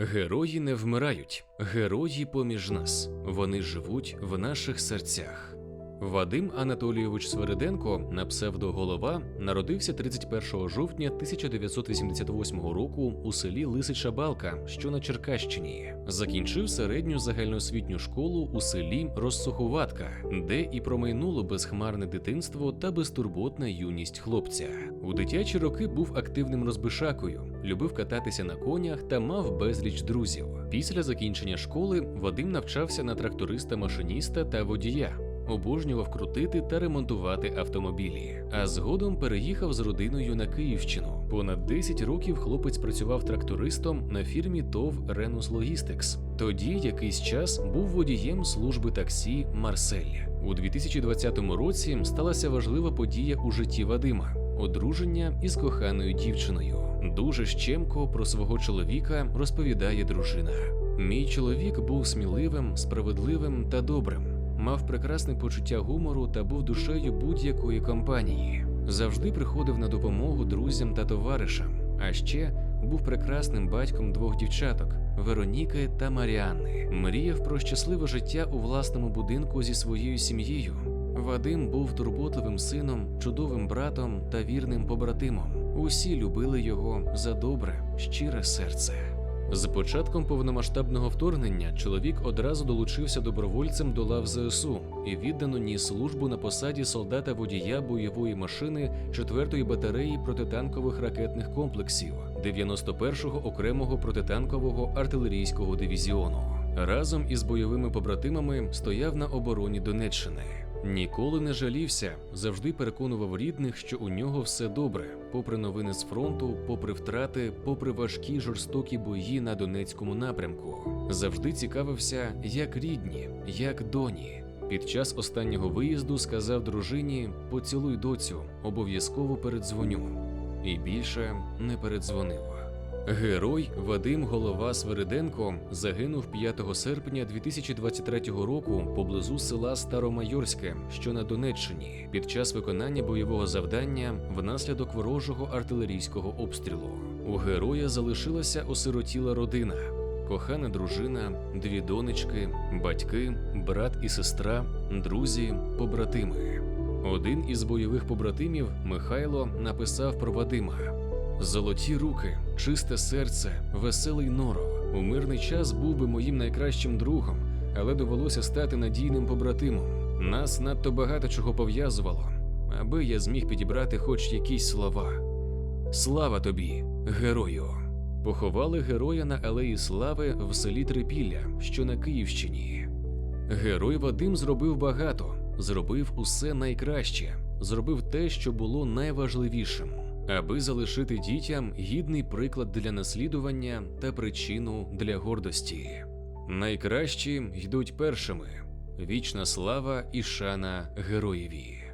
Герої не вмирають, герої поміж нас. Вони живуть в наших серцях. Вадим Анатолійович Свериденко на псевдоголова народився 31 жовтня 1988 року у селі Лисича Балка, що на Черкащині. Закінчив середню загальноосвітню школу у селі Розсухуватка, де і промайнуло безхмарне дитинство та безтурботна юність хлопця. У дитячі роки був активним розбишакою, любив кататися на конях та мав безліч друзів. Після закінчення школи Вадим навчався на тракториста-машиніста та водія. Обожнював крутити та ремонтувати автомобілі, а згодом переїхав з родиною на Київщину. Понад 10 років хлопець працював трактористом на фірмі ТОВ Ренус Логістикс. Тоді якийсь час був водієм служби таксі Марсель. У 2020 році сталася важлива подія у житті Вадима одруження із коханою дівчиною. Дуже щемко про свого чоловіка розповідає дружина. Мій чоловік був сміливим, справедливим та добрим мав прекрасне почуття гумору та був душею будь-якої компанії. Завжди приходив на допомогу друзям та товаришам. А ще був прекрасним батьком двох дівчаток Вероніки та Маріанни. Мріяв про щасливе життя у власному будинку зі своєю сім'єю. Вадим був турботливим сином, чудовим братом та вірним побратимом. Усі любили його за добре, щире серце. З початком повномасштабного вторгнення чоловік одразу долучився добровольцем до лав ЗСУ і віддано ніс службу на посаді солдата водія бойової машини 4-ї батареї протитанкових ракетних комплексів 91-го окремого протитанкового артилерійського дивізіону. Разом із бойовими побратимами стояв на обороні Донеччини. Ніколи не жалівся, завжди переконував рідних, що у нього все добре, попри новини з фронту, попри втрати, попри важкі жорстокі бої на Донецькому напрямку. Завжди цікавився, як рідні, як доні. Під час останнього виїзду сказав дружині: поцілуй доцю, обов'язково передзвоню. І більше не передзвонив. Герой Вадим Голова Свериденко загинув 5 серпня 2023 року поблизу села Старомайорське, що на Донеччині, під час виконання бойового завдання внаслідок ворожого артилерійського обстрілу. У героя залишилася осиротіла родина, кохана дружина, дві донечки, батьки, брат і сестра, друзі, побратими. Один із бойових побратимів Михайло написав про Вадима. Золоті руки, чисте серце, веселий норов. У мирний час був би моїм найкращим другом, але довелося стати надійним побратимом. Нас надто багато чого пов'язувало, аби я зміг підібрати хоч якісь слова. Слава тобі, герою! Поховали героя на Алеї Слави в селі Трипілля, що на Київщині. Герой Вадим зробив багато, зробив усе найкраще, зробив те, що було найважливішим аби залишити дітям гідний приклад для наслідування та причину для гордості. Найкращі йдуть першими. Вічна слава і шана героєві.